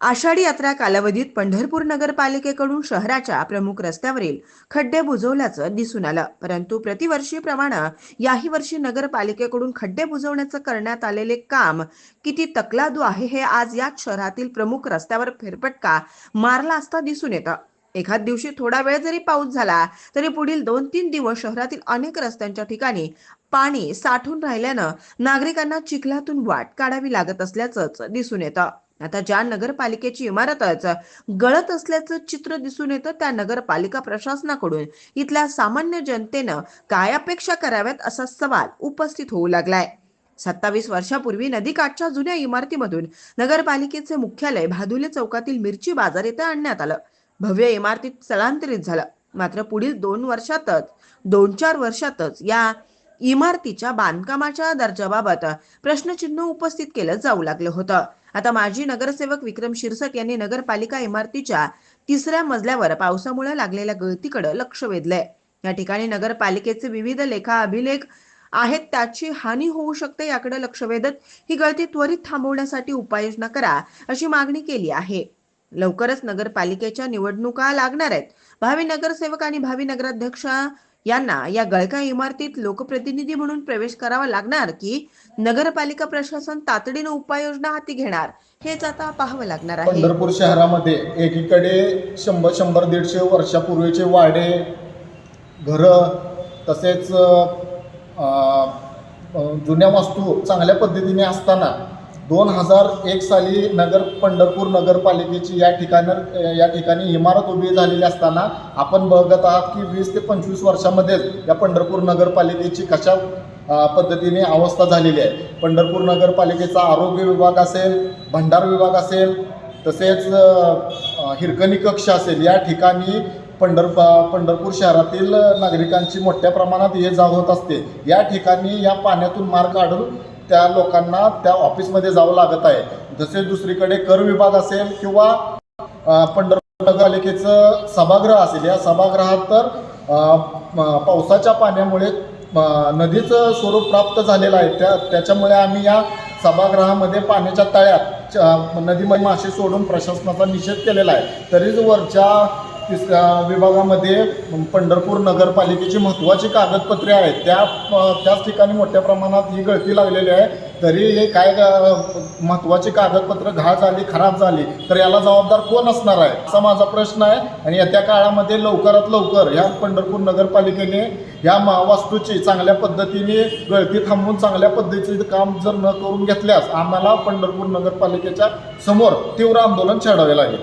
आषाढी यात्रा कालावधीत पंढरपूर नगरपालिकेकडून शहराच्या प्रमुख रस्त्यावरील खड्डे बुजवल्याचं दिसून आलं. परंतु प्रतिवर्षीप्रमाणे याही वर्षी नगरपालिकेकडून खड्डे बुजवण्याचं करण्यात आलेले काम किती तकलादू आहे हे आज याच शहरातील प्रमुख रस्त्यावर फेरपटका मारला असता दिसून येतं. एखाद दिवशी थोडा वेळ जरी पाऊस झाला तरी पुढील दोन तीन दिवस शहरातील अनेक रस्त्यांच्या ठिकाणी पाणी साठून राहिल्यानं नागरिकांना चिखलातून वाट काढावी लागत असल्याचंच दिसून येतं. आता ज्या नगरपालिकेची इमारतच गळत असल्याचं चित्र दिसून येतं त्या नगरपालिका प्रशासनाकडून. इथल्या सामान्य जनतेनं काय अपेक्षा कराव्यात असा सवाल उपस्थित होऊ लागलाय. सत्तावीस वर्षापूर्वी नदीकाठच्या जुन्या इमारतीमधून नगरपालिकेचे मुख्यालय भादुले चौकातील मिरची बाजार येथे आणण्यात आलं. भव्य इमारतीत स्थलांतरित झालं. मात्र पुढील दोन वर्षातच दोन चार वर्षातच या इमारतीच्या बांधकामाच्या दर्जाबाबत प्रश्नचिन्ह उपस्थित केलं जाऊ लागलं होतं. आता माजी नगरसेवक विक्रम शिरसट यांनी नगरपालिका इमारतीच्या तिसऱ्या मजल्यावर पावसामुळे लागलेल्या गळतीकडे लक्ष वेधलंय. या ठिकाणी नगरपालिकेचे विविध लेखा अभिलेख आहेत त्याची हानी होऊ शकते याकडे लक्ष वेधत ही गळती त्वरित थांबवण्यासाठी उपाययोजना करा अशी मागणी केली आहे. लवकरच नगरपालिकेच्या निवडणुका लागणार आहेत. भावी नगरसेवक आणि भावी नगराध्यक्षा यांना या गळका इमारतीत लोकप्रतिनिधी म्हणून प्रवेश करावा लागणार की नगरपालिका प्रशासन तातडीनं उपाययोजना हाती घेणार हेच आता पाहावं लागणार आहे. पंढरपूर शहरामध्ये एकीकडे शंभर शंभर दीडशे वर्षापूर्वीचे वाडे घरं तसेच जुन्या वस्तू चांगल्या पद्धतीने असताना दोन हजार एक साली नगर पंढरपूर नगरपालिकेची या ठिकाणी या ठिकाणी इमारत उभी झालेली असताना आपण बघत आहात की वीस ते पंचवीस वर्षामध्येच या पंढरपूर नगरपालिकेची कशा पद्धतीने अवस्था झालेली आहे. पंढरपूर नगरपालिकेचा आरोग्य विभाग असेल भंडार विभाग असेल तसेच हिरकणी कक्ष असेल या ठिकाणी पंढर पंढरपूर शहरातील नागरिकांची मोठ्या प्रमाणात ये जा होत असते. या ठिकाणी या पाण्यातून मार काढून त्या लोकांना त्या ऑफिसमध्ये जावं लागत आहे. जसे दुसरीकडे कर विभाग असेल किंवा अ, पंढरपूर नगरपालिकेचं सभागृह असेल या सभागृहात तर पावसाच्या पाण्यामुळे नदीचं स्वरूप प्राप्त झालेलं आहे. त्या त्याच्यामुळे आम्ही या सभागृहामध्ये पाण्याच्या तळ्यात च- नदीमध्ये मासे सोडून प्रशासनाचा निषेध केलेला आहे. तरीच वरच्या तिस विभागामध्ये पंढरपूर नगरपालिकेची महत्त्वाची कागदपत्रे आहेत. त्या त्याच ठिकाणी मोठ्या प्रमाणात ही गळती लागलेली आहे. तरी हे काय महत्त्वाची कागदपत्र घाळ झाली खराब झाली तर याला जबाबदार कोण असणार आहे? असा माझा प्रश्न आहे. आणि येत्या काळामध्ये लवकरात लवकर ह्या पंढरपूर नगरपालिकेने या वास्तूची चांगल्या पद्धतीने गळती थांबवून चांगल्या पद्धतीचं काम जर न करून घेतल्यास आम्हाला पंढरपूर नगरपालिकेच्या समोर तीव्र आंदोलन छेडावे लागेल.